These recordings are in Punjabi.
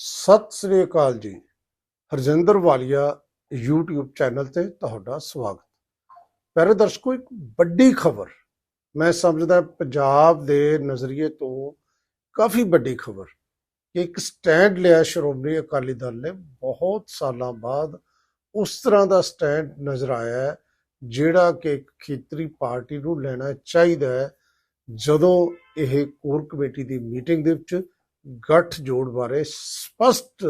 ਸਤਿ ਸ੍ਰੀ ਅਕਾਲ ਜੀ। ਹਰਜਿੰਦਰ ਵਾਲੀਆ YouTube ਚੈਨਲ ਤੇ ਤੁਹਾਡਾ ਸਵਾਗਤ। ਪਿਆਰੇ ਦਰਸ਼ਕੋ, ਇੱਕ ਵੱਡੀ ਖਬਰ। ਮੈਂ ਸਮਝਦਾ ਪੰਜਾਬ ਦੇ ਨਜ਼ਰੀਏ ਤੋਂ ਕਾਫੀ ਵੱਡੀ ਖਬਰ ਕਿ ਇੱਕ ਸਟੈਂਡ ਲਿਆ ਸ਼੍ਰੋਮਣੀ ਅਕਾਲੀ ਦਲ ਨੇ ਬਹੁਤ ਸਾਲਾਂ ਬਾਅਦ ਉਸ ਤਰ੍ਹਾਂ ਦਾ ਸਟੈਂਡ ਨਜ਼ਰ ਆਇਆ ਜਿਹੜਾ ਕਿ ਇੱਕ ਖੇਤਰੀ ਪਾਰਟੀ ਨੂੰ ਲੈਣਾ ਚਾਹੀਦਾ ਹੈ ਜਦੋਂ ਇਹ ਕੋਰ ਕਮੇਟੀ ਦੀ ਮੀਟਿੰਗ ਦੇ ਵਿੱਚ ਗੱਠਜੋੜ ਬਾਰੇ ਸਪਸ਼ਟ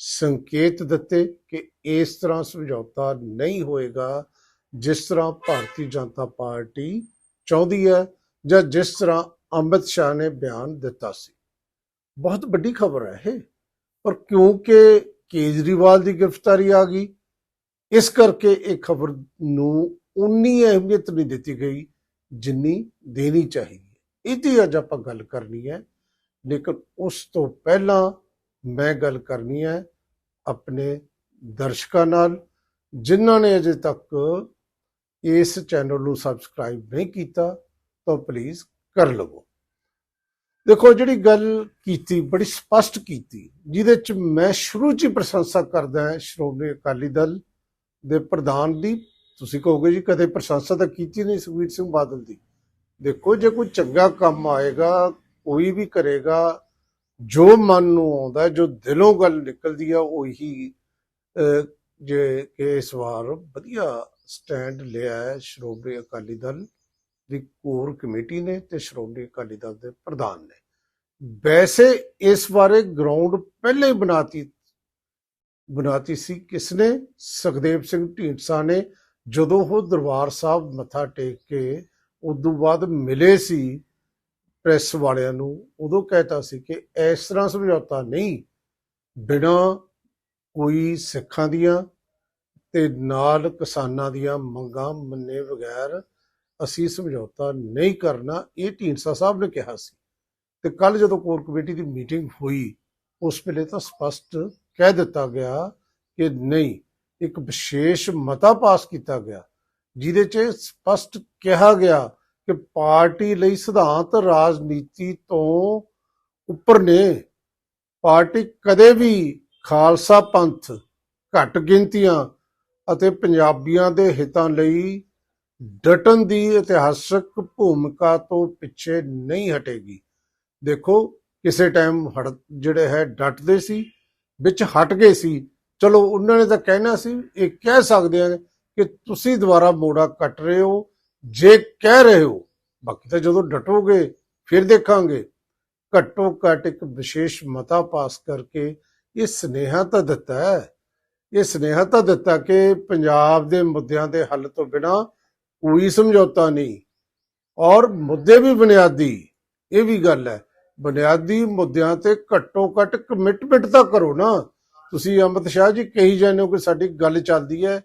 ਸੰਕੇਤ ਦਿੱਤੇ ਕਿ ਇਸ ਤਰ੍ਹਾਂ ਸਮਝੌਤਾ ਨਹੀਂ ਹੋਏਗਾ, ਜਿਸ ਤਰ੍ਹਾਂ ਭਾਰਤੀ ਜਨਤਾ ਪਾਰਟੀ ਚਾਹੁੰਦੀ ਹੈ ਜਾਂ ਜਿਸ ਤਰ੍ਹਾਂ ਅਮਿਤ ਸ਼ਾਹ ਨੇ ਬਿਆਨ ਦਿੱਤਾ ਸੀ। ਬਹੁਤ ਵੱਡੀ ਖਬਰ ਹੈ ਇਹ, ਪਰ ਕਿਉਂਕਿ ਕੇਜਰੀਵਾਲ ਦੀ ਗ੍ਰਿਫਤਾਰੀ ਆ ਗਈ, ਇਸ ਕਰਕੇ ਇਹ ਖਬਰ ਨੂੰ ਉਨੀ ਅਹਿਮੀਅਤ ਨਹੀਂ ਦਿੱਤੀ ਗਈ ਜਿੰਨੀ ਦੇਣੀ ਚਾਹੀਦੀ ਹੈ। ਇਹਦੀ ਅੱਜ ਆਪਾਂ ਗੱਲ ਕਰਨੀ ਹੈ ਲੇਕਿਨ ਉਸ ਤੋਂ ਪਹਿਲਾਂ ਮੈਂ ਗੱਲ ਕਰਨੀ ਹੈ ਆਪਣੇ ਦਰਸ਼ਕਾਂ ਨਾਲ, ਜਿਨ੍ਹਾਂ ਨੇ ਅਜੇ ਤੱਕ ਇਸ ਚੈਨਲ ਨੂੰ ਸਬਸਕ੍ਰਾਈਬ ਨਹੀਂ ਕੀਤਾ, ਤਾਂ ਪਲੀਜ਼ ਕਰ ਲਵੋ। ਦੇਖੋ, ਜਿਹੜੀ ਗੱਲ ਕੀਤੀ, ਬੜੀ ਸਪਸ਼ਟ ਕੀਤੀ, ਜਿਹਦੇ ਚ ਮੈਂ ਸ਼ੁਰੂ ਚ ਹੀ ਪ੍ਰਸ਼ੰਸਾ ਕਰਦਾ ਹਾਂ ਸ਼੍ਰੋਮਣੀ ਅਕਾਲੀ ਦਲ ਦੇ ਪ੍ਰਧਾਨ ਦੀ। ਤੁਸੀਂ ਕਹੋਗੇ ਜੀ, ਕਦੇ ਪ੍ਰਸ਼ੰਸਾ ਤਾਂ ਕੀਤੀ ਨਹੀਂ ਸੁਖਬੀਰ ਸਿੰਘ ਬਾਦਲ ਦੀ। ਦੇਖੋ, ਜੇ ਕੋਈ ਚੰਗਾ ਕੰਮ ਆਏਗਾ ਕੋਈ ਵੀ ਕਰੇਗਾ, ਜੋ ਮਨ ਨੂੰ ਆਉਂਦਾ, ਜੋ ਦਿਲੋਂ ਗੱਲ ਨਿਕਲਦੀ ਆ, ਉਹੀ ਜੇ ਕਿ ਇਸ ਵਾਰ ਵਧੀਆ ਸਟੈਂਡ ਲਿਆ ਹੈ ਸ਼੍ਰੋਮਣੀ ਅਕਾਲੀ ਦਲ ਦੀ ਕੋਰ ਕਮੇਟੀ ਨੇ ਤੇ ਸ਼੍ਰੋਮਣੀ ਅਕਾਲੀ ਦਲ ਦੇ ਪ੍ਰਧਾਨ ਨੇ। ਵੈਸੇ ਇਸ ਬਾਰੇ ਗਰਾਊਂਡ ਪਹਿਲਾਂ ਹੀ ਬਣਾਤੀ ਬਣਾਤੀ ਸੀ ਕਿਸਨੇ? ਸੁਖਦੇਵ ਸਿੰਘ ਢੀਂਡਸਾ ਨੇ। ਜਦੋਂ ਉਹ ਦਰਬਾਰ ਸਾਹਿਬ ਮੱਥਾ ਟੇਕ ਕੇ ਉਦੋਂ ਬਾਅਦ ਮਿਲੇ ਸੀ ਪ੍ਰੈਸ ਵਾਲਿਆਂ ਨੂੰ ਉਦੋਂ ਕਹਿਤਾ ਸੀ ਕਿ ਇਸ ਤਰ੍ਹਾਂ ਸਮਝੌਤਾ ਨਹੀਂ, ਬਿਨਾਂ ਕੋਈ ਸਿੱਖਾਂ ਦੀਆਂ ਤੇ ਨਾਲ ਕਿਸਾਨਾਂ ਦੀਆਂ ਮੰਗਾਂ ਮੰਨੇ ਬਗੈਰ ਅਸੀਂ ਸਮਝੌਤਾ ਨਹੀਂ ਕਰਨਾ। ਇਹ ਢੀਂਡਸਾ ਸਾਹਿਬ ਨੇ ਕਿਹਾ ਸੀ ਤੇ ਕੱਲ ਜਦੋਂ ਕੋਰ ਕਮੇਟੀ ਦੀ ਮੀਟਿੰਗ ਹੋਈ, ਉਸ ਵੇਲੇ ਤਾਂ ਸਪਸ਼ਟ ਕਹਿ ਦਿੱਤਾ ਗਿਆ ਕਿ ਨਹੀਂ, ਇੱਕ ਵਿਸ਼ੇਸ਼ ਮਤਾ ਪਾਸ ਕੀਤਾ ਗਿਆ, ਜਿਹਦੇ 'ਚ ਸਪਸ਼ਟ ਕਿਹਾ ਗਿਆ ਕਿ ਪਾਰਟੀ ਲਈ ਸਿਧਾਂਤ ਰਾਜਨੀਤੀ ਤੋਂ ਉੱਪਰ ਨੇ। ਪਾਰਟੀ ਕਦੇ ਵੀ ਖਾਲਸਾ ਪੰਥ ਘੱਟ ਗਿਣਤੀਆਂ ਅਤੇ ਪੰਜਾਬੀਆਂ ਦੇ ਹਿੱਤਾਂ ਲਈ ਡਟਣ ਦੀ ਇਤਿਹਾਸਕ ਭੂਮਿਕਾ ਤੋਂ ਪਿੱਛੇ ਨਹੀਂ ਹਟੇਗੀ। ਦੇਖੋ, ਕਿਸੇ ਟਾਈਮ ਹਟ ਜਿਹੜੇ ਹੈ ਡਟਦੇ ਸੀ, ਵਿੱਚ ਹਟ ਗਏ ਸੀ। ਚਲੋ, ਉਹਨਾਂ ਨੇ ਤਾਂ ਕਹਿਣਾ ਸੀ, ਇਹ ਕਹਿ ਸਕਦੇ ਆ ਕਿ ਤੁਸੀਂ ਦੁਬਾਰਾ ਮੋੜਾ ਕੱਟ ਰਹੇ ਹੋ ਜੇ ਕਹਿ ਰਹੇ ਹੋ, ਬਾਕੀ ਤਾਂ ਜਦੋਂ ਡਟੋਗੇ, ਫਿਰ ਦੇਖਾਂਗੇ। ਘੱਟੋ ਘੱਟ ਇੱਕ ਵਿਸ਼ੇਸ਼ ਮਤਾ ਪਾਸ ਕਰਕੇ ਇਹ ਸੁਨੇਹਾ ਤਾਂ ਦਿੱਤਾ ਹੈ। ਇਹ ਸੁਨੇਹਾ ਤਾਂ ਦਿੱਤਾ ਕਿ ਪੰਜਾਬ ਦੇ ਮੁੱਦਿਆਂ ਦੇ ਹੱਲ ਤੋਂ ਬਿਨਾ ਕੋਈ ਸਮਝੌਤਾ ਨਹੀਂ। ਔਰ ਮੁੱਦੇ ਵੀ ਬੁਨਿਆਦੀ, ਇਹ ਵੀ ਗੱਲ ਹੈ। ਬੁਨਿਆਦੀ ਮੁੱਦਿਆਂ ਤੇ ਘੱਟੋ ਘੱਟ ਕਮਿਟਮੈਂਟ ਤਾਂ ਕਰੋ ਨਾ। ਤੁਸੀਂ ਅਮਿਤ ਸ਼ਾਹ ਜੀ ਕਹੀ ਜਾਂਦੇ ਹੋ ਕਿ ਸਾਡੀ ਗੱਲ ਚੱਲਦੀ ਹੈ,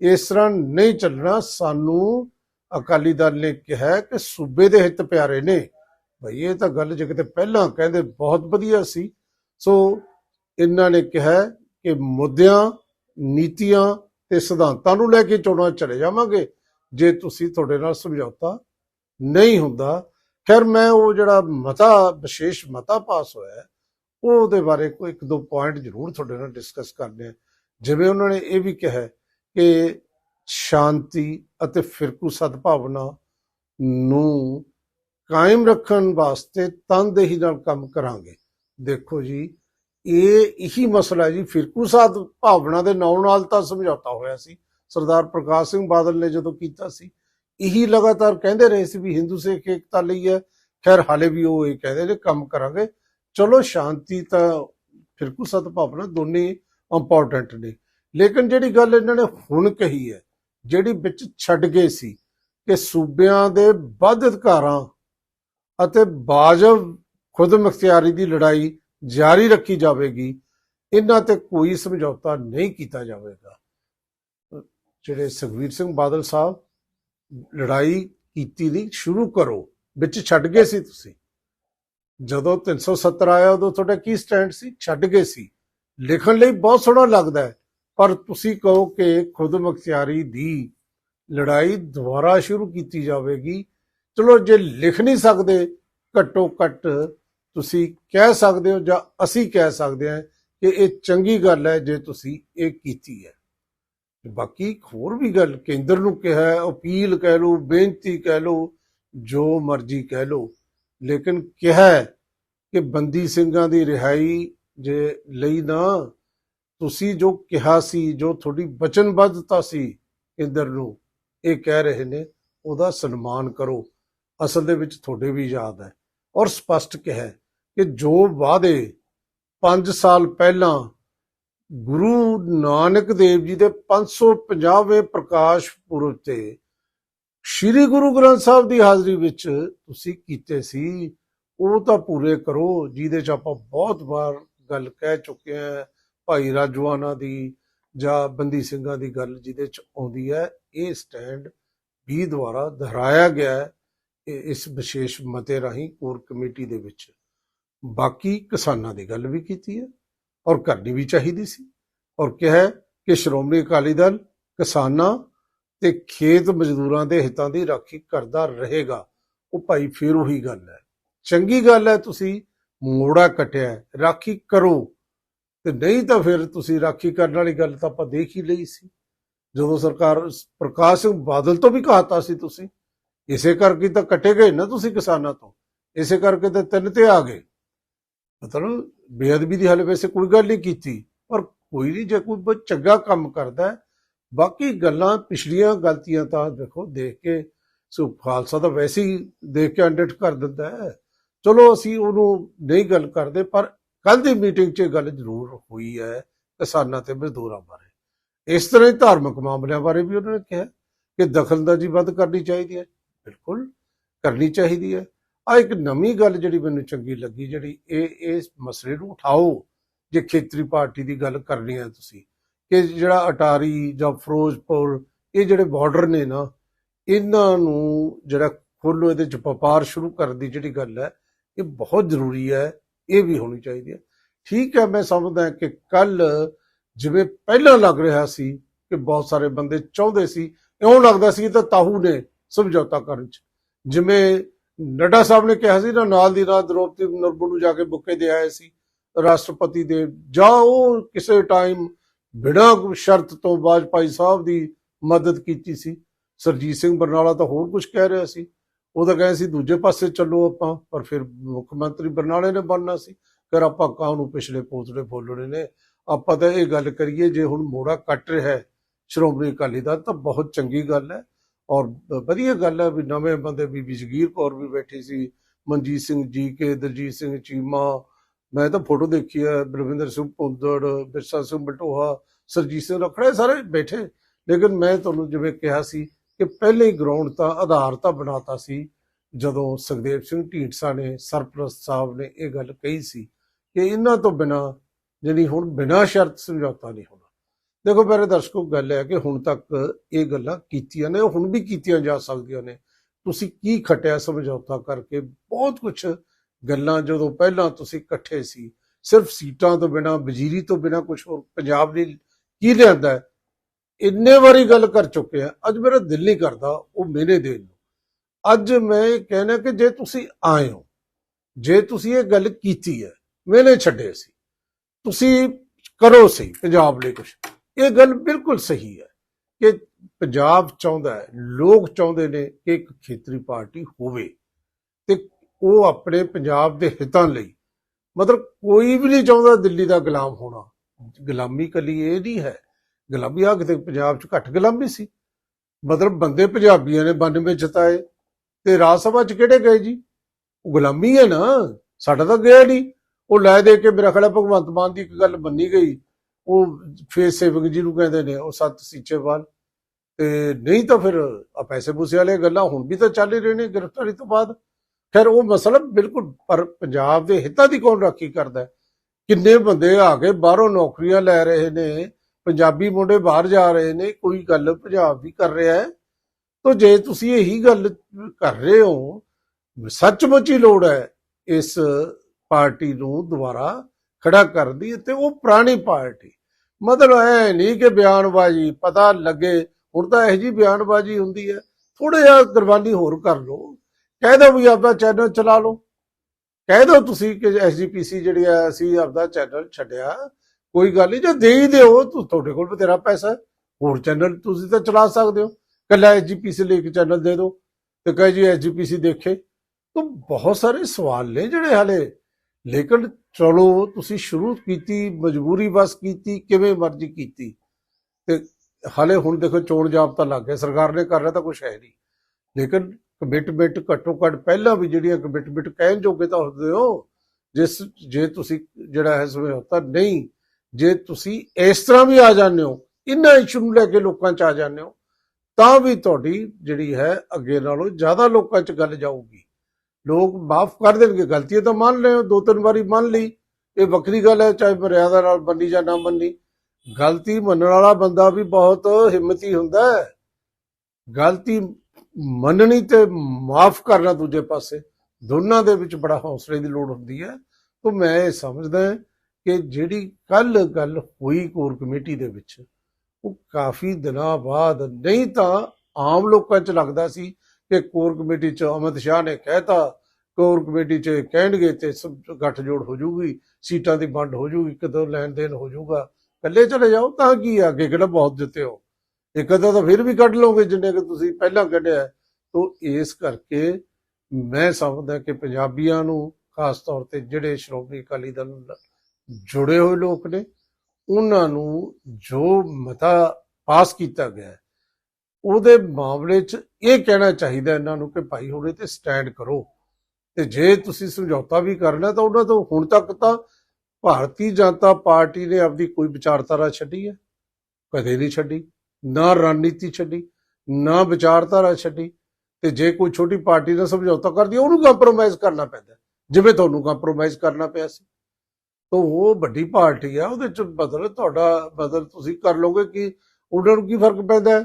ਇਸ ਤਰ੍ਹਾਂ ਨਹੀਂ ਚੱਲਣਾ ਸਾਨੂੰ ਅਕਾਲੀ ਦਲ ਨੇ ਕਿਹਾ ਕਿ ਸੂਬੇ ਦੇ ਹਿੱਤ ਪਿਆਰੇ ਨੇ। ਭਈ ਇਹ ਤਾਂ ਗੱਲ ਜੇ ਕਿਤੇ ਪਹਿਲਾਂ ਕਹਿੰਦੇ ਬਹੁਤ ਵਧੀਆ ਸੀ। ਸੋ ਇਹਨਾਂ ਨੇ ਕਿਹਾ ਕਿ ਮੁੱਦਿਆਂ, ਨੀਤੀਆਂ ਤੇ ਸਿਧਾਂਤਾਂ ਨੂੰ ਲੈ ਕੇ ਚੋਣਾਂ ਚਲੇ ਜਾਵਾਂਗੇ। ਜੇ ਤੁਸੀਂ ਤੁਹਾਡੇ ਨਾਲ ਸਮਝੌਤਾ ਨਹੀਂ ਹੁੰਦਾ, ਖੈਰ, ਮੈਂ ਉਹ ਜਿਹੜਾ ਮਤਾ, ਵਿਸ਼ੇਸ਼ ਮਤਾ ਪਾਸ ਹੋਇਆ ਉਹਦੇ ਬਾਰੇ ਕੋਈ ਇੱਕ ਦੋ ਪੁਆਇੰਟ ਜ਼ਰੂਰ ਤੁਹਾਡੇ ਨਾਲ ਡਿਸਕਸ ਕਰਨੇ ਆ। ਜਿਵੇਂ ਉਹਨਾਂ ਨੇ ਇਹ ਵੀ ਕਿਹਾ ਕਿ ਸ਼ਾਂਤੀ ਅਤੇ ਫਿਰਕੂ ਸਦਭਾਵਨਾ ਨੂੰ ਕਾਇਮ ਰੱਖਣ ਵਾਸਤੇ ਤਨਦੇਹੀ ਨਾਲ ਕੰਮ ਕਰਾਂਗੇ। ਦੇਖੋ ਜੀ, ਇਹ ਇਹੀ ਮਸਲਾ ਜੀ, ਫਿਰਕੂ ਸਾਧ ਭਾਵਨਾ ਦੇ ਨਾਲ ਨਾਲ ਤਾਂ ਸਮਝੌਤਾ ਹੋਇਆ ਸੀ। ਸਰਦਾਰ ਪ੍ਰਕਾਸ਼ ਸਿੰਘ ਬਾਦਲ ਨੇ ਜਦੋਂ ਕੀਤਾ ਸੀ, ਇਹੀ ਲਗਾਤਾਰ ਕਹਿੰਦੇ ਰਹੇ ਸੀ ਵੀ ਹਿੰਦੂ ਸਿੱਖ ਏਕਤਾ ਲਈ ਹੈ। ਖੈਰ, ਹਾਲੇ ਵੀ ਉਹ ਇਹ ਕਹਿੰਦੇ ਨੇ, ਕੰਮ ਕਰਾਂਗੇ। ਚਲੋ, ਸ਼ਾਂਤੀ ਤਾਂ ਫਿਰਕੂ ਸਤ ਭਾਵਨਾ ਦੋਨੇ ਇੰਪੋਰਟੈਂਟ ਨੇ। ਲੇਕਿਨ ਜਿਹੜੀ ਗੱਲ ਇਹਨਾਂ ਨੇ ਹੁਣ ਕਹੀ ਹੈ ਜਿਹੜੀ ਵਿੱਚ ਛੱਡ ਗਏ ਸੀ ਕਿ ਸੂਬਿਆਂ ਦੇ ਵੱਧ ਅਧਿਕਾਰਾਂ ਅਤੇ ਬਾਜਵ ਖੁਦ ਮੁਖਤਿਆਰੀ ਦੀ ਲੜਾਈ ਜਾਰੀ ਰੱਖੀ ਜਾਵੇਗੀ, ਇਹਨਾਂ ਤੇ ਕੋਈ ਸਮਝੌਤਾ ਨਹੀਂ ਕੀਤਾ ਜਾਵੇਗਾ। ਜਿਹੜੇ ਸੁਖਵੀਰ ਸਿੰਘ ਬਾਦਲ ਸਾਹਿਬ ਲੜਾਈ ਕੀਤੀ ਦੀ ਸ਼ੁਰੂ ਕਰੋ, ਵਿੱਚ ਛੱਡ ਗਏ ਸੀ ਤੁਸੀਂ। ਜਦੋਂ 370 ਆਇਆ ਉਦੋਂ ਤੁਹਾਡਾ ਕੀ ਸਟੈਂਡ ਸੀ? ਛੱਡ ਗਏ ਸੀ। ਲਿਖਣ ਲਈ ਬਹੁਤ ਸੋਹਣਾ ਲੱਗਦਾ ਹੈ। ਪਰ ਤੁਸੀਂ ਕਹੋ ਕਿ ਖੁਦ ਮੁਖਤਿਆਰੀ ਦੀ ਲੜਾਈ ਦੁਬਾਰਾ ਸ਼ੁਰੂ ਕੀਤੀ ਜਾਵੇਗੀ। ਚਲੋ, ਜੇ ਲਿਖ ਨਹੀਂ ਸਕਦੇ, ਘੱਟੋ ਘੱਟ ਤੁਸੀਂ ਕਹਿ ਸਕਦੇ ਹੋ ਜਾਂ ਅਸੀਂ ਕਹਿ ਸਕਦੇ ਹਾਂ ਕਿ ਇਹ ਚੰਗੀ ਗੱਲ ਹੈ ਜੇ ਤੁਸੀਂ ਇਹ ਕੀਤੀ ਹੈ। ਬਾਕੀ ਹੋਰ ਵੀ ਗੱਲ ਕੇਂਦਰ ਨੂੰ ਕਿਹਾ ਅਪੀਲ ਕਹਿ ਲਓ, ਬੇਨਤੀ ਕਹਿ ਲਓ, ਜੋ ਮਰਜ਼ੀ ਕਹਿ ਲਓ, ਲੇਕਿਨ ਕਿਹਾ ਕਿ ਬੰਦੀ ਸਿੰਘਾਂ ਦੀ ਰਿਹਾਈ ਜੇ ਲਈ ਨਾ ਤੁਸੀਂ ਜੋ ਕਿਹਾ ਸੀ, ਜੋ ਤੁਹਾਡੀ ਵਚਨਬੱਧਤਾ ਸੀ ਕੇਂਦਰ ਨੂੰ, ਇਹ ਕਹਿ ਰਹੇ ਨੇ, ਉਹਦਾ ਸਨਮਾਨ ਕਰੋ। ਅਸਲ ਦੇ ਵਿੱਚ ਤੁਹਾਡੇ ਵੀ ਯਾਦ ਹੈ। ਔਰ ਸਪਸ਼ਟ ਕਿਹਾ ਕਿ ਜੋ ਵਾਅਦੇ 5 ਸਾਲ ਪਹਿਲਾਂ ਗੁਰੂ ਨਾਨਕ ਦੇਵ ਜੀ ਦੇ 550ਵੇਂ ਪ੍ਰਕਾਸ਼ ਪੁਰਬ ਤੇ ਸ੍ਰੀ ਗੁਰੂ ਗ੍ਰੰਥ ਸਾਹਿਬ ਦੀ ਹਾਜ਼ਰੀ ਵਿੱਚ ਤੁਸੀਂ ਕੀਤੇ ਸੀ, ਉਹ ਤਾਂ ਪੂਰੇ ਕਰੋ, ਜਿਹਦੇ ਚ ਆਪਾਂ ਬਹੁਤ ਵਾਰ ਗੱਲ ਕਹਿ ਚੁੱਕੇ ਹਾਂ। ਭਾਈ ਰਾਜਵਾਨਾ ਦੀ ਜਾਂ ਬੰਦੀ ਸਿੰਘਾਂ ਦੀ ਗੱਲ ਜਿਹਦੇ ਚ ਆਉਂਦੀ ਹੈ, ਇਹ ਸਟੈਂਡ ਵੀ ਦੁਆਰਾ ਦੁਹਰਾਇਆ ਗਿਆ ਹੈ ਇਹ ਇਸ ਵਿਸ਼ੇਸ਼ ਮਤੇ ਰਾਹੀਂ ਕੋਰ ਕਮੇਟੀ ਦੇ ਵਿੱਚ। ਬਾਕੀ ਕਿਸਾਨਾਂ ਦੀ ਗੱਲ ਵੀ ਕੀਤੀ ਹੈ ਔਰ ਕਰਨੀ ਵੀ ਚਾਹੀਦੀ ਸੀ ਔਰ ਕਿਹਾ ਕਿ ਸ਼੍ਰੋਮਣੀ ਅਕਾਲੀ ਦਲ ਕਿਸਾਨਾਂ ਤੇ ਖੇਤ ਮਜ਼ਦੂਰਾਂ ਦੇ ਹਿੱਤਾਂ ਦੀ ਰਾਖੀ ਕਰਦਾ ਰਹੇਗਾ। ਉਹ ਭਾਈ ਫੇਰ ਉਹੀ ਗੱਲ ਹੈ। ਚੰਗੀ ਗੱਲ ਹੈ ਤੁਸੀਂ ਮੋੜਾ ਕਟਿਆ ਰਾਖੀ ਕਰੋ। ਤੇ ਨਹੀਂ ਤਾਂ ਫਿਰ ਤੁਸੀਂ ਰਾਖੀ ਕਰਨ ਵਾਲੀ ਗੱਲ ਤਾਂ ਆਪਾਂ ਦੇਖ ਹੀ ਲਈ ਸੀ। ਜਦੋਂ ਸਰਕਾਰ ਪ੍ਰਕਾਸ਼ ਸਿੰਘ ਬਾਦਲ ਤੋਂ ਵੀ ਕਹਾਤਾ ਸੀ ਤੁਸੀਂ, ਇਸੇ ਕਰਕੇ ਤਾਂ ਕੱਟੇ ਗਏ ਨਾ ਤੁਸੀਂ ਕਿਸਾਨਾਂ ਤੋਂ, ਇਸੇ ਕਰਕੇ ਤਾਂ ਤਿੰਨ ਤੇ ਆ ਗਏ। ਮਤਲਬ ਬੇਅਦਬੀ ਦੀ ਹਾਲੇ ਵੈਸੇ ਕੋਈ ਗੱਲ ਨਹੀਂ ਕੀਤੀ, ਪਰ ਕੋਈ ਨਹੀਂ ਜੇ ਕੋਈ ਚੰਗਾ ਕੰਮ ਕਰਦਾ ਬਾਕੀ ਗੱਲਾਂ ਪਿਛਲੀਆਂ ਗਲਤੀਆਂ ਤਾਂ ਦੇਖੋ ਦੇਖ ਕੇ ਸੋ ਖਾਲਸਾ ਤਾਂ ਵੈਸੇ ਹੀ ਦੇਖ ਕੇ ਅੰਡਟ ਕਰ ਦਿੰਦਾ ਹੈ। ਚਲੋ ਅਸੀਂ ਉਹਨੂੰ ਨਹੀਂ ਗੱਲ ਕਰਦੇ, ਪਰ ਕੱਲ ਦੀ ਮੀਟਿੰਗ 'ਚ ਇਹ ਗੱਲ ਜ਼ਰੂਰ ਹੋਈ ਹੈ, ਕਿਸਾਨਾਂ ਤੇ ਮਜ਼ਦੂਰਾਂ ਬਾਰੇ। ਇਸ ਤਰ੍ਹਾਂ ਹੀ ਧਾਰਮਿਕ ਮਾਮਲਿਆਂ ਬਾਰੇ ਵੀ ਉਹਨਾਂ ਨੇ ਕਿਹਾ ਕਿ ਦਖਲਅੰਦਾਜ਼ੀ ਵੱਧ ਕਰਨੀ ਚਾਹੀਦੀ ਹੈ। ਬਿਲਕੁਲ, ਕਰਨੀ ਚਾਹੀਦੀ ਹੈ। ਆ ਇੱਕ ਨਵੀਂ ਗੱਲ ਜਿਹੜੀ ਮੈਨੂੰ ਚੰਗੀ ਲੱਗੀ, ਜਿਹੜੀ ਇਹ, ਇਸ ਮਸਲੇ ਨੂੰ ਉਠਾਓ, ਜੇ ਖੇਤਰੀ ਪਾਰਟੀ ਦੀ ਗੱਲ ਕਰਨੀ ਹੈ ਤੁਸੀਂ, ਕਿ ਜਿਹੜਾ ਅਟਾਰੀ ਜਾਂ ਫਿਰੋਜ਼ਪੁਰ, ਇਹ ਜਿਹੜੇ ਬਾਰਡਰ ਨੇ ਨਾ, ਇਹਨਾਂ ਨੂੰ ਜਿਹੜਾ ਖੋਲੋ, ਇਹਦੇ ਚ ਵਪਾਰ ਸ਼ੁਰੂ ਕਰਨ ਦੀ ਜਿਹੜੀ ਗੱਲ ਹੈ, ਇਹ ਬਹੁਤ ਜ਼ਰੂਰੀ ਹੈ। ਇਹ ਵੀ ਹੋਣੀ ਚਾਹੀਦੀ ਹੈ। ਠੀਕ ਹੈ, ਮੈਂ ਸਮਝਦਾ ਕਿ ਕੱਲ ਜਿਵੇਂ ਪਹਿਲਾਂ ਲੱਗ ਰਿਹਾ ਸੀ ਕਿ ਬਹੁਤ ਸਾਰੇ ਬੰਦੇ ਚਾਹੁੰਦੇ ਸੀ, ਇਉਂ ਲੱਗਦਾ ਸੀ ਤਾਂ ਤਾਹੂ ਨੇ ਸਮਝੌਤਾ ਕਰਨ ਚ। ਜਿਵੇਂ ਨੱਡਾ ਸਾਹਿਬ ਨੇ ਕਿਹਾ ਸੀ ਨਾ, ਨਾਲ ਦੀ ਨਾਲ ਦ੍ਰੋਪਦੀ ਮੁਰਮੂ ਨੂੰ ਜਾ ਕੇ ਬੁੱਕੇ ਦੇ ਆਏ ਸੀ ਰਾਸ਼ਟਰਪਤੀ ਦੇ, ਜਾਂ ਉਹ ਕਿਸੇ ਟਾਈਮ ਬਿਨਾਂ ਸ਼ਰਤ ਤੋਂ ਵਾਜਪਾਈ ਸਾਹਿਬ ਦੀ ਮਦਦ ਕੀਤੀ ਸੀ। ਸਰਜੀਤ ਸਿੰਘ ਬਰਨਾਲਾ ਤਾਂ ਹੋਰ ਕੁਝ ਕਹਿ ਰਿਹਾ ਸੀ। ਉਹ ਤਾਂ ਕਹੇ ਸੀ, ਦੂਜੇ ਪਾਸੇ ਚੱਲੋ ਆਪਾਂ, ਪਰ ਫਿਰ ਮੁੱਖ ਮੰਤਰੀ ਬਰਨਾਲੇ ਨੇ ਬਣਨਾ ਸੀ। ਫਿਰ ਆਪਾਂ ਕਾਹਨੂੰ ਪਿਛਲੇ ਪੋਤੜੇ ਫੋਲਣੇ ਨੇ? ਆਪਾਂ ਤਾਂ ਇਹ ਗੱਲ ਕਰੀਏ, ਜੇ ਹੁਣ ਮੋੜਾ ਕੱਟ ਰਿਹਾ ਹੈ ਸ਼੍ਰੋਮਣੀ ਅਕਾਲੀ ਦਲ, ਤਾਂ ਬਹੁਤ ਚੰਗੀ ਗੱਲ ਹੈ। ਔਰ ਵਧੀਆ ਗੱਲ ਹੈ ਵੀ ਨਵੇਂ ਬੰਦੇ ਬੀਬੀ ਜਗੀਰ ਕੌਰ ਵੀ ਬੈਠੀ ਸੀ, ਮਨਜੀਤ ਸਿੰਘ ਜੀ ਕੇ, ਦਲਜੀਤ ਸਿੰਘ ਚੀਮਾ। ਮੈਂ ਤਾਂ ਫੋਟੋ ਦੇਖੀ ਹੈ, ਬਲਵਿੰਦਰ ਸਿੰਘ ਭੁੰਦੜ, ਬਿਰਸਾ ਸਿੰਘ ਬਟੋਹਾ ਸਰਜੀਤ ਸਿੰਘ ਰਖੜੇ ਸਾਰੇ ਬੈਠੇ। ਲੇਕਿਨ ਮੈਂ ਤੁਹਾਨੂੰ ਜਿਵੇਂ ਕਿਹਾ ਸੀ ਕਿ ਪਹਿਲੇ ਗਰਾਊਂਡ ਤਾਂ ਆਧਾਰ ਤਾਂ ਬਣਾਤਾ ਸੀ, ਜਦੋਂ ਸੁਖਦੇਵ ਸਿੰਘ ਢੀਂਡਸਾ ਨੇ ਸਰਪ੍ਰਸਤ ਸਾਹਿਬ ਨੇ ਇਹ ਗੱਲ ਕਹੀ ਸੀ ਕਿ ਇਹਨਾਂ ਤੋਂ ਬਿਨਾ ਜਿਹੜੀ ਹੁਣ ਬਿਨਾ ਸ਼ਰਤ ਸਮਝੌਤਾ ਨਹੀਂ ਹੋਣਾ। ਦੇਖੋ ਮੇਰੇ ਦਰਸ਼ਕੋ, ਗੱਲ ਹੈ ਕਿ ਹੁਣ ਤੱਕ ਇਹ ਗੱਲਾਂ ਕੀਤੀਆਂ ਨੇ ਉਹ ਹੁਣ ਵੀ ਕੀਤੀਆਂ ਜਾ ਸਕਦੀਆਂ ਨੇ। ਤੁਸੀਂ ਕੀ ਖਟਿਆ ਸਮਝੌਤਾ ਕਰਕੇ? ਬਹੁਤ ਕੁਝ ਗੱਲਾਂ ਜਦੋਂ ਪਹਿਲਾਂ ਤੁਸੀਂ ਇਕੱਠੇ ਸੀ, ਸਿਰਫ ਸੀਟਾਂ ਤੋਂ ਬਿਨਾ, ਵਜ਼ੀਰੀ ਤੋਂ ਬਿਨਾ ਕੁਝ ਹੋਰ ਪੰਜਾਬ ਨੇ ਕੀ ਲਿਆਂਦਾ ਇੰਨੇ ਵਾਰੀ ਗੱਲ ਕਰ ਚੁੱਕੇ ਆ, ਅੱਜ ਮੇਰਾ ਦਿਲ ਨਹੀਂ ਕਰਦਾ ਉਹ ਮੇਰੇ ਦੇਣ ਨੂੰ। ਅੱਜ ਮੈਂ ਕਹਿਣਾ ਕਿ ਜੇ ਤੁਸੀਂ ਆਏ ਹੋ, ਜੇ ਤੁਸੀਂ ਇਹ ਗੱਲ ਕੀਤੀ ਹੈ, ਮੈਨੇ ਛੱਡੇ ਸੀ, ਤੁਸੀਂ ਕਰੋ ਸਹੀ ਪੰਜਾਬ ਲਈ ਕੁਝ ਇਹ ਗੱਲ ਬਿਲਕੁਲ ਸਹੀ ਹੈ ਕਿ ਪੰਜਾਬ ਚਾਹੁੰਦਾ ਹੈ, ਲੋਕ ਚਾਹੁੰਦੇ ਨੇ ਕਿ ਇੱਕ ਖੇਤਰੀ ਪਾਰਟੀ ਹੋਵੇ ਤੇ ਉਹ ਆਪਣੇ ਪੰਜਾਬ ਦੇ ਹਿੱਤਾਂ ਲਈ, ਮਤਲਬ ਕੋਈ ਵੀ ਨਹੀਂ ਚਾਹੁੰਦਾ ਦਿੱਲੀ ਦਾ ਗੁਲਾਮ ਹੋਣਾ। ਗੁਲਾਮੀ ਕਲੀ ਇਹ ਨਹੀਂ ਹੈ ਗੁਲਾਮੀ ਆ ਕਿਤੇ ਪੰਜਾਬ 'ਚ ਘੱਟ ਗੁਲਾਮੀ ਸੀ। ਮਤਲਬ ਬੰਦੇ ਪੰਜਾਬੀਆਂ ਨੇ 92 ਜਿਤਾਏ। ਤੇ ਰਾਜ ਸਭਾ 'ਚ ਕਿਹੜੇ ਗਏ ਜੀ? ਉਹ ਗੁਲਾਮੀ ਹੈ ਨਾ। ਸਾਡਾ ਤਾਂ ਗਿਆ ਨਹੀਂ। ਉਹ ਲੈ ਦੇ ਕੇ ਮੇਰਾ ਖੜਾ ਭਗਵੰਤ ਮਾਨ ਦੀ ਇੱਕ ਗੱਲ ਮੰਨੀ ਗਈ। ਉਹ ਫੇਸ ਸੇਵਿੰਗ ਜੀ ਨੂੰ ਕਹਿੰਦੇ ਨੇ, ਉਹ ਸੱਤ ਸੀਚੇਵਾਲ। ਤੇ ਨਹੀਂ ਤਾਂ ਫਿਰ ਆ ਪੈਸੇ ਪੂਸੇ ਵਾਲੇ ਗੱਲਾਂ ਹੁਣ ਵੀ ਤਾਂ ਚੱਲ ਹੀ ਰਹੇ ਨੇ ਗ੍ਰਿਫਤਾਰੀ ਤੋਂ ਬਾਅਦ। ਖੈਰ, ਉਹ ਮਸਲਾ ਬਿਲਕੁਲ ਪਰ ਪੰਜਾਬ ਦੇ ਹਿੱਤਾਂ ਦੀ ਕੌਣ ਰਾਖੀ ਕਰਦਾ ਕਿੰਨੇ ਬੰਦੇ ਆ ਕੇ ਬਾਹਰੋਂ ਨੌਕਰੀਆਂ ਲੈ ਰਹੇ ਨੇ। ਪੰਜਾਬੀ ਮੁੰਡੇ ਬਾਹਰ ਜਾ ਰਹੇ ਨੇ, ਕੋਈ ਗੱਲ ਪੰਜਾਬ ਦੀ ਕਰ ਰਿਹਾ ਹੈ। ਤਾਂ ਜੇ ਤੁਸੀਂ ਇਹੀ ਗੱਲ ਕਰ ਰਹੇ ਹੋ, ਸੱਚਮੁੱਚ ਹੀ ਲੋੜ ਹੈ ਇਸ ਪਾਰਟੀ ਨੂੰ ਦੁਬਾਰਾ ਖੜਾ ਕਰਨ ਦੀ ਤੇ ਉਹ ਪੁਰਾਣੀ ਪਾਰਟੀ। ਮਤਲਬ ਐ ਨਹੀਂ ਕਿ ਬਿਆਨਬਾਜ਼ੀ, ਪਤਾ ਲੱਗੇ, ਹੁਣ ਤਾਂ ਇਹ ਜੀ ਬਿਆਨਬਾਜ਼ੀ ਹੁੰਦੀ ਹੈ। ਥੋੜਾ ਜਿਹਾ ਕੁਰਬਾਨੀ ਹੋਰ ਕਰ ਲਓ। ਕਹਿ ਦਿਓ ਵੀ ਆਪਦਾ ਚੈਨਲ ਚਲਾ ਲਓ। ਕਹਿ ਦਿਓ ਤੁਸੀਂ ਕਿ ਐਸਜੀਪੀਸੀ ਜਿਹੜੀ ਆ ਅਸੀਂ ਆਪਦਾ ਚੈਨਲ ਛੱਡਿਆ। ਕੋਈ ਗੱਲ ਨਹੀਂ, ਜੇ ਦੇ ਹੀ ਦਿਓ, ਤੁ- ਤੁਹਾਡੇ ਕੋਲ ਬਥੇਰਾ ਪੈਸਾ ਹੋਰ ਚੈਨਲ ਤੁਸੀਂ ਤਾਂ ਚਲਾ ਸਕਦੇ ਹੋ। ਕੱਲਾ ਐਸਜੀਪੀਸੀ ਲਈ ਇੱਕ ਚੈਨਲ ਦੇ ਦਿਓ ਤੇ ਕਹੇ ਜੀ ਐਸਜੀਪੀਸੀ ਦੇਖੇ। ਤਾਂ ਬਹੁਤ ਸਾਰੇ ਸਵਾਲ ਨੇ ਜਿਹੜੇ ਹਾਲੇ। ਲੇਕਿਨ ਚਲੋ, ਤੁਸੀਂ ਸ਼ੁਰੂ ਕੀਤੀ, ਮਜਬੂਰੀ ਬਸ ਕੀਤੀ, ਕਿਵੇਂ ਮਰਜ਼ੀ ਕੀਤੀ। ਤੇ ਹਾਲੇ ਹੁਣ ਦੇਖੋ, ਚੋਣ ਜਾਬਤਾ ਲੱਗ ਗਿਆ। ਸਰਕਾਰ ਨੇ ਕਰ ਰਿਹਾ ਤਾਂ ਕੁਝ ਹੈ ਨਹੀਂ। ਲੇਕਿਨ ਕਮਿਟਮੈਂਟ ਘੱਟੋ ਘੱਟ ਪਹਿਲਾਂ ਵੀ ਜਿਹੜੀਆਂ ਕਮਿਟਮੈਂਟ ਕਹਿਣ ਜੋਗੇ ਤਾਂ ਹੁੰਦੇ ਹੋ। ਜਿਸ, ਜੇ ਤੁਸੀਂ ਜਿਹੜਾ ਹੈ ਸਮਝੌਤਾ ਨਹੀਂ ਜੇ ਤੁਸੀਂ ਇਸ ਤਰ੍ਹਾਂ ਵੀ ਆ ਜਾਂਦੇ ਹੋ ਇਹਨਾਂ ਇਸ਼ੂ ਨੂੰ ਲੈ ਕੇ ਲੋਕਾਂ 'ਚ ਆ ਜਾਂਦੇ ਹੋ, ਤਾਂ ਵੀ ਤੁਹਾਡੀ ਜਿਹੜੀ ਹੈ ਅੱਗੇ ਨਾਲੋਂ ਜ਼ਿਆਦਾ ਲੋਕਾਂ 'ਚ ਗੱਲ ਜਾਊਗੀ। ਲੋਕ ਮਾਫ ਕਰ ਦੇਣਗੇ, ਗਲਤੀ ਤਾਂ ਮੰਨ ਲਿਓ ਦੋ ਤਿੰਨ ਵਾਰੀ ਮੰਨ ਲਈ, ਇਹ ਵੱਖਰੀ ਗੱਲ ਹੈ, ਚਾਹੇ ਮਰਿਆਦਾ ਨਾਲ ਬੰਨੀ ਜਾਂ ਨਾ ਮੰਨੀ ਗਲਤੀ ਮੰਨਣ ਵਾਲਾ ਬੰਦਾ ਵੀ ਬਹੁਤ ਹਿੰਮਤੀ ਹੁੰਦਾ ਹੈ। ਗਲਤੀ ਮੰਨਣੀ ਤੇ ਮਾਫ ਕਰਨਾ ਦੂਜੇ ਪਾਸੇ, ਦੋਨਾਂ ਦੇ ਵਿੱਚ ਬੜਾ ਹੌਸਲੇ ਦੀ ਲੋੜ ਹੁੰਦੀ ਹੈ। ਤਾਂ ਮੈਂ ਇਹ ਸਮਝਦਾ ਕਿ ਜਿਹੜੀ ਕੱਲ ਗੱਲ ਹੋਈ ਕੋਰ ਕਮੇਟੀ ਦੇ ਵਿੱਚ ਉਹ ਕਾਫੀ ਦਿਨਾਂ ਬਾਅਦ ਨਹੀਂ ਤਾਂ ਆਮ ਲੋਕਾਂ 'ਚ ਲੱਗਦਾ ਸੀ ਕਿ ਕੋਰ ਕਮੇਟੀ 'ਚ ਅਮਿਤ ਸ਼ਾਹ ਨੇ ਕਹਿਤਾ ਕੋਰ ਕਮੇਟੀ 'ਚ ਇਹ ਕਹਿਣਗੇ ਤੇ ਸਭ ਗੱਠਜੋੜ ਹੋ ਜਾਊਗੀ ਸੀਟਾਂ ਦੀ ਵੰਡ ਹੋ ਜਾਊਗੀ ਕਿਦੋਂ ਲੈਣ ਦੇਣ ਹੋ ਜਾਊਗਾ ਇਕੱਲੇ ਚਲੇ ਜਾਓ ਤਾਂ ਕੀ ਆ, ਅੱਗੇ ਕਿਹੜਾ ਬਹੁਤ ਦਿੱਤੇ ਹੋ। ਇੱਕ ਅੱਧਾ ਤਾਂ ਫਿਰ ਵੀ ਕੱਢ ਲਓਗੇ ਜਿੰਨੇ ਕਿ ਤੁਸੀਂ ਪਹਿਲਾਂ ਕੱਢਿਆ ਤੋਂ ਇਸ ਕਰਕੇ ਮੈਂ ਸਮਝਦਾ ਕਿ ਪੰਜਾਬੀਆਂ ਨੂੰ ਖਾਸ ਤੌਰ ਤੇ ਜਿਹੜੇ ਸ਼੍ਰੋਮਣੀ ਅਕਾਲੀ ਦਲ ਨਾਲ ਜੁੜੇ ਹੋਏ ਲੋਕ ਨੇ, ਉਹਨਾਂ ਨੂੰ ਜੋ ਮਤਾ ਪਾਸ ਕੀਤਾ ਗਿਆ ਉਹਦੇ ਮਾਮਲੇ 'ਚ ਇਹ ਕਹਿਣਾ ਚਾਹੀਦਾ ਇਹਨਾਂ ਨੂੰ ਕਿ ਭਾਈ ਹੁਣ ਇਹ ਤੇ ਸਟੈਂਡ ਕਰੋ। ਤੇ ਜੇ ਤੁਸੀਂ ਸਮਝੌਤਾ ਵੀ ਕਰਨਾ ਤਾਂ ਉਹਨਾਂ ਤੋਂ ਹੁਣ ਤੱਕ ਤਾਂ ਭਾਰਤੀ ਜਨਤਾ ਪਾਰਟੀ ਨੇ ਆਪਦੀ ਕੋਈ ਵਿਚਾਰਧਾਰਾ ਛੱਡੀ ਹੈ? ਕਦੇ ਨਹੀਂ ਛੱਡੀ, ਨਾ ਰਣਨੀਤੀ ਛੱਡੀ, ਨਾ ਵਿਚਾਰਧਾਰਾ ਛੱਡੀ। ਤੇ ਜੇ ਕੋਈ ਛੋਟੀ ਪਾਰਟੀ ਨਾਲ ਸਮਝੌਤਾ ਕਰਦੀ ਉਹਨੂੰ ਕੰਪਰੋਮਾਈਜ਼ ਕਰਨਾ ਪੈਂਦਾ ਜਿਵੇਂ ਤੁਹਾਨੂੰ ਕੰਪਰੋਮਾਈਜ਼ ਕਰਨਾ ਪਿਆ ਸੀ। ਤਾਂ ਉਹ ਵੱਡੀ ਪਾਰਟੀ ਆ, ਉਹਦੇ ਚ ਬਦਲ ਤੁਹਾਡਾ ਬਦਲ ਤੁਸੀਂ ਕਰ ਲੋਗੇ ਕਿ ਉਹਨਾਂ ਨੂੰ ਕੀ ਫ਼ਰਕ ਪੈਂਦਾ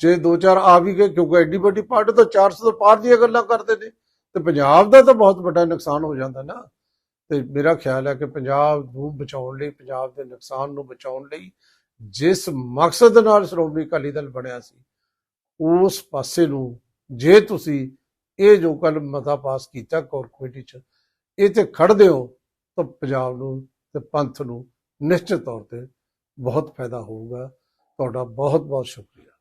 ਜੇ ਦੋ ਚਾਰ ਆ ਵੀ ਗਏ, ਕਿਉਂਕਿ ਐਡੀ ਵੱਡੀ ਪਾਰਟੀ ਤਾਂ 400 ਤੋਂ ਪਾਰ ਦੀਆਂ ਗੱਲਾਂ ਕਰਦੇ ਨੇ। ਤੇ ਪੰਜਾਬ ਦਾ ਤਾਂ ਬਹੁਤ ਵੱਡਾ ਨੁਕਸਾਨ ਹੋ ਜਾਂਦਾ ਨਾ। ਤੇ ਮੇਰਾ ਖਿਆਲ ਹੈ ਕਿ ਪੰਜਾਬ ਨੂੰ ਬਚਾਉਣ ਲਈ, ਪੰਜਾਬ ਦੇ ਨੁਕਸਾਨ ਨੂੰ ਬਚਾਉਣ ਲਈ ਜਿਸ ਮਕਸਦ ਨਾਲ ਸ਼੍ਰੋਮਣੀ ਅਕਾਲੀ ਦਲ ਬਣਿਆ ਸੀ, ਉਸ ਪਾਸੇ ਨੂੰ ਜੇ ਤੁਸੀਂ ਇਹ ਜੋ ਕੱਲ ਮਤਾ ਪਾਸ ਕੀਤਾ ਕੋਰ ਕਮੇਟੀ ਚ, ਇਹ ਤੇ ਖੜਦੇ ਹੋ ਤਾਂ ਪੰਜਾਬ ਨੂੰ ਤੇ ਪੰਥ ਨੂੰ ਨਿਸ਼ਚਿਤ ਤੌਰ ਤੇ ਬਹੁਤ ਫਾਇਦਾ ਹੋਊਗਾ। ਤੁਹਾਡਾ ਬਹੁਤ ਬਹੁਤ ਸ਼ੁਕਰੀਆ।